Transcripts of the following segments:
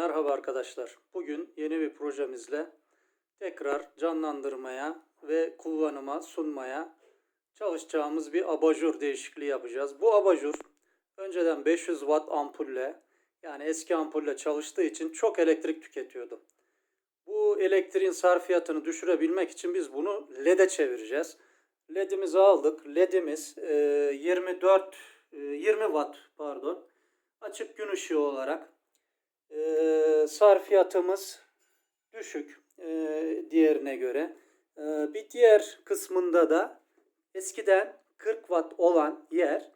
Merhaba arkadaşlar. Bugün yeni bir projemizle tekrar canlandırmaya ve kullanıma sunmaya çalışacağımız bir abajur değişikliği yapacağız. Bu abajur önceden 500 watt ampulle yani eski ampulle çalıştığı için çok elektrik tüketiyordu. Bu elektriğin sarfiyatını düşürebilmek için biz bunu LED'e çevireceğiz. LED'imizi aldık. LED'imiz e, 24 e, 20 watt pardon. Açık gün ışığı olarak e, sarfiyatımız düşük e, diğerine göre. E, bir diğer kısmında da eskiden 40 watt olan yer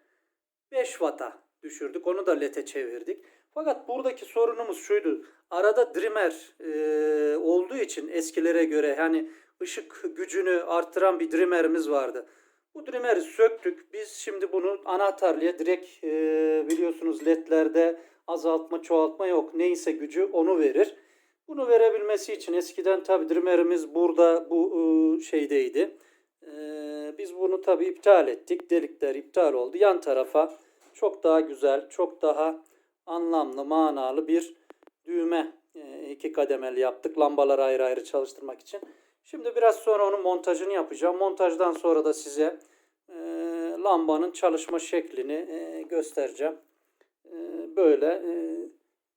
5 watt'a düşürdük. Onu da LED'e çevirdik. Fakat buradaki sorunumuz şuydu. Arada dimmer e, olduğu için eskilere göre yani ışık gücünü arttıran bir dimmerimiz vardı. Bu dimeri söktük. Biz şimdi bunu anahtarlıya direkt e, biliyorsunuz ledlerde azaltma çoğaltma yok. Neyse gücü onu verir. Bunu verebilmesi için eskiden tabi dimmerimiz burada bu e, şeydeydi. E, biz bunu tabi iptal ettik. Delikler iptal oldu. Yan tarafa çok daha güzel, çok daha anlamlı, manalı bir düğme e, iki kademeli yaptık. Lambaları ayrı ayrı çalıştırmak için. Şimdi biraz sonra onun montajını yapacağım. Montajdan sonra da size lambanın çalışma şeklini göstereceğim. E, böyle e,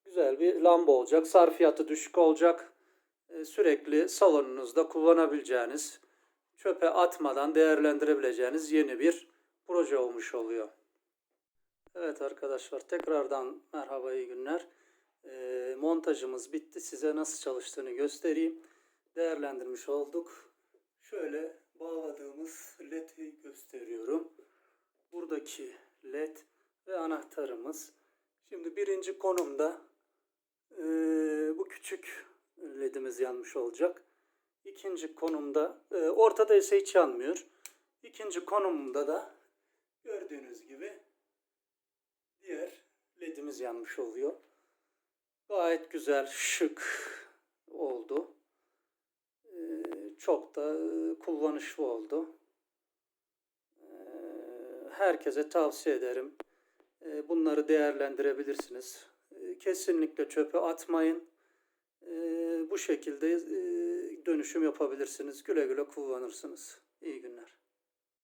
güzel bir lamba olacak. Sarfiyatı düşük olacak. E, sürekli salonunuzda kullanabileceğiniz, çöpe atmadan değerlendirebileceğiniz yeni bir proje olmuş oluyor. Evet arkadaşlar tekrardan merhaba iyi günler. E, montajımız bitti. Size nasıl çalıştığını göstereyim. Değerlendirmiş olduk. Şöyle bağladığımız led'i gösteriyorum. Buradaki led ve anahtarımız. Şimdi birinci konumda e, bu küçük ledimiz yanmış olacak. İkinci konumda e, ortada ise hiç yanmıyor. İkinci konumunda da gördüğünüz gibi diğer ledimiz yanmış oluyor. Gayet güzel, şık oldu. Ee, Çok da e, kullanışlı oldu. Ee, Herkese tavsiye ederim. Ee, Bunları değerlendirebilirsiniz. Ee, Kesinlikle çöpe atmayın. Ee, Bu şekilde e, dönüşüm yapabilirsiniz. Güle güle kullanırsınız. İyi günler.